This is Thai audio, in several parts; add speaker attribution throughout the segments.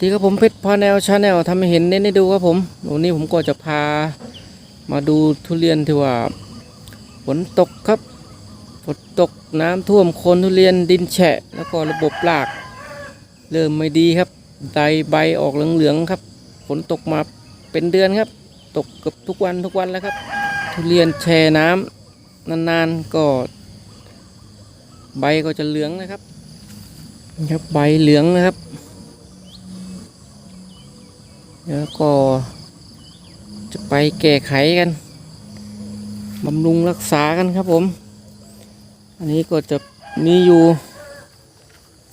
Speaker 1: ดีครับผมเพชรพาแนลชาแนลทำให้เห็นเน้นให้ดูครับผมวันนี้ผมก็จะพามาดูทุเรียนที่ว่าฝนตกครับฝนตกน้ำท่วมโคนทุเรียนดินแฉะ แล้วก็ระบบราก เริ่มไม่ดีครับใบใบออกเหลืองๆครับ ฝนตกมาเป็นเดือนครับ ตกเกับทุกวันทุกวันแล้วครับ ทุเรียนแช่น้ำนานๆก็ใบก็จะเหลืองนะครับนะครับใบเหลืองนะครับ แล้วก็จะไปแก้ไขกันบำรุงรักษากันครับผม อันนี้ก็จะมีอยู่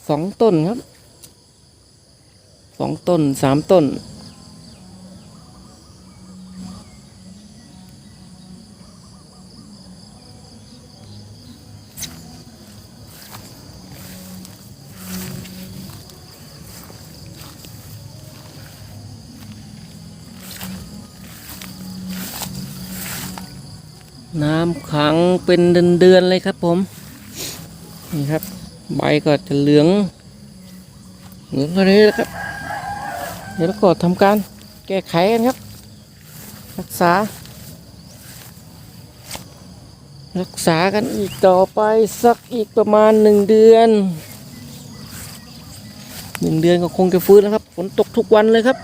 Speaker 1: สองต้นครับสองต้นสามต้น น้ำขังเป็นเดือนๆเลยครับผม นี่ครับ ใบก็จะเหลือง เหลืองอะไรแล้วครับ เดี๋ยวเราก็ทำการแก้ไขกันครับ รักษา รักษากันอีกต่อไปสักอีกประมาณหนึ่งเดือนหนึ่งเดือนก็คงจะฟื้นแล้วครับ ฝนตกทุกวันเลยครับ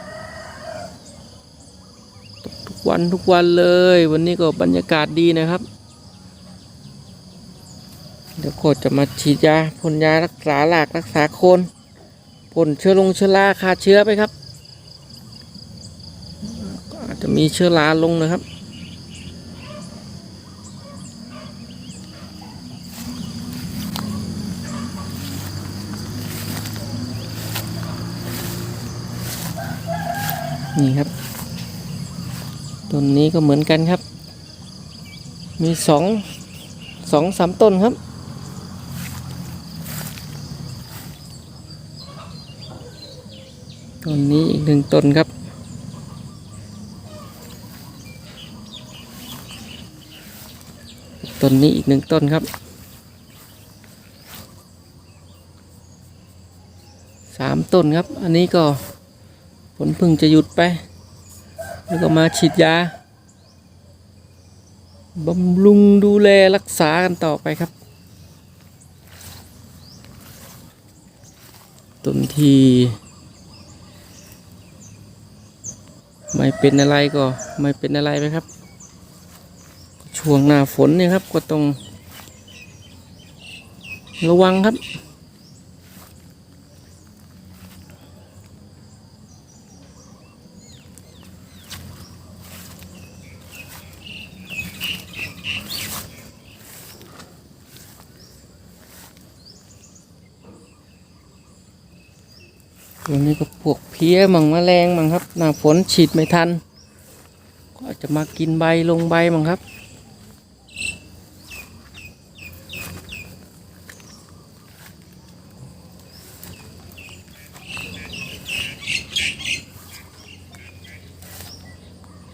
Speaker 1: วันทุกวันเลย วันนี้ก็บรรยากาศดีนะครับ เดี๋ยวโคดจะมาฉีดยาพ่นยารักษาหลากรักษาโคนพ่นเชื้อลงเชื้อราฆ่าเชื้อไปครับก็อาจจะมีเชื้อราลงนะครับนี่ครับ ต้นนี้ก็เหมือนกันครับ มีสองสองสามต้นครับ ต้นนี้อีกหนึ่งต้นครับต้นนี้อีกหนึ่งต้นครับสามต้นครับ อันนี้ก็ฝนพึ่งจะหยุดไป แล้วก็มาฉีดยาบำรุงดูแลรักษากันต่อไปครับต้นที่ไม่เป็นอะไรก็ไม่เป็นอะไรไปครับ ช่วงหน้าฝนเนี่ยครับก็ต้องระวังครับ ตัวนี้ก็พวกเพี้ยมั่งแมลงมั่งครับหน้าฝนฉีดไม่ทัน ก็จจะมากินใบลงใบมั่งครับ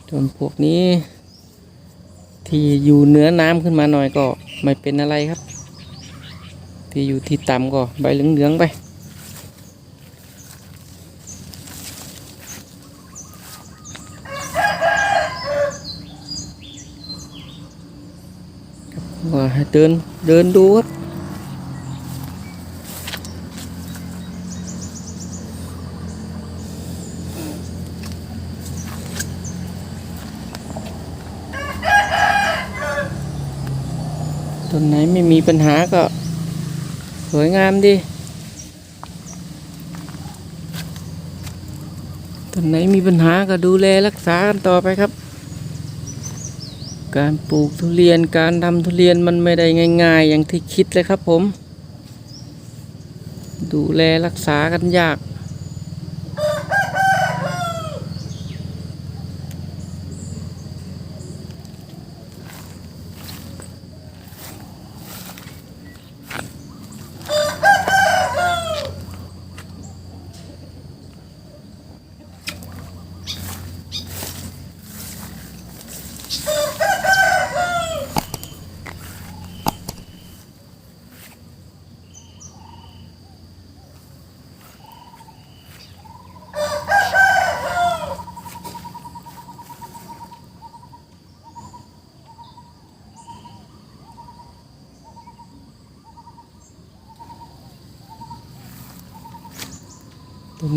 Speaker 1: จนพวกนี้ ที่อยู่เหนือน้ำขึ้นมาหน่อยก็ไม่เป็นอะไรครับ ที่อยู่ที่ต่ำก็ใบเหลืองๆไป ว่าให้ เดินเดินดูครับต้นไหนไม่มีปัญหาก็ สวยงามดีต้นไหนมีปัญหาก็ดูแลรักษากันต่อไปครับ การปลูกทุเรียนการทำทุเรียนมันไม่ได้ง่าย ๆ อย่างที่คิดเลยครับผม ดูแลรักษากันยาก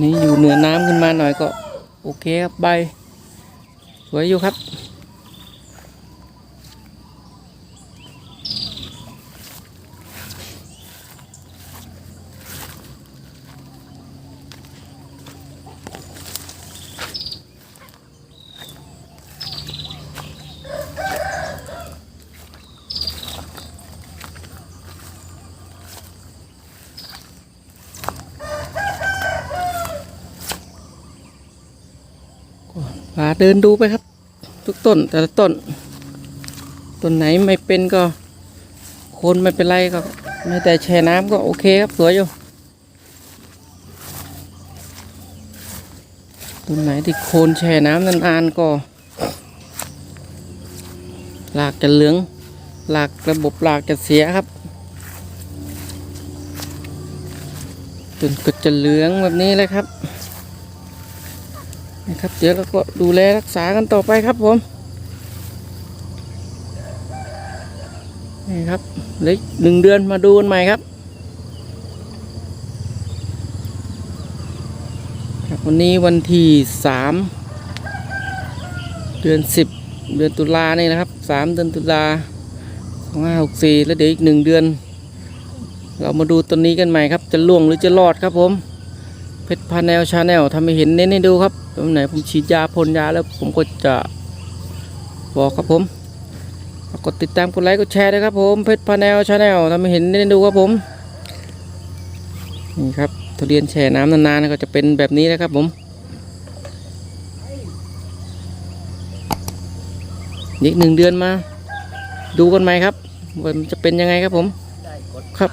Speaker 1: นี้อยู่เหนือน้ำขึ้นมาหน่อยก็ โอเคครับใบสวยอยู่ครับ เดินดูไปครับ ทุกต้นแต่ละต้นต้นไหนไม่เป็นก็โคนไม่เป็นไรก็ไม่แต่แช่น้ำก็โอเคครับสวยอยู่ต้นไหนที่โคนแช่น้ำนานๆก็หลากจะเหลืองหลากระบบหลากจะเสียครับต้นก็จะเหลืองแบบนี้เลยครับ นะครับเดี๋ยวเราก็ดูแลรักษากันต่อไปครับผมนี่ครับเหล็กหนึ่งเดือนมาดูกันใหม่ครับวันนี้วันที่สามเดือนสิบเดือนตุลานี่นะครับสามเดือนตุลาสองห้าหกสี่แล้วเดี๋ยวอีกหนึ่งเดือน เรามาดูต้นนี้กันใหม่ครับ จะล่วงหรือจะรอดครับผม เพชรพาแนลชาแนลทำให้เห็นเน้นให้ดูครับ ตรงไหนผมฉีดยาพ่นยาแล้วผมก็จะบอกครับผมกดติดตามกดไลค์กดแชร์ด้วยครับผมเพชรพาแนลชาแนลทำให้เห็นเน้นดูครับผมนี่ครับทุเรียนแช่น้ำนานๆก็จะเป็นแบบนี้นะครับผมอีกหนึ่งเดือนมา ดูกันไหมครับว่ามันจะเป็นยังไงครับผมครับ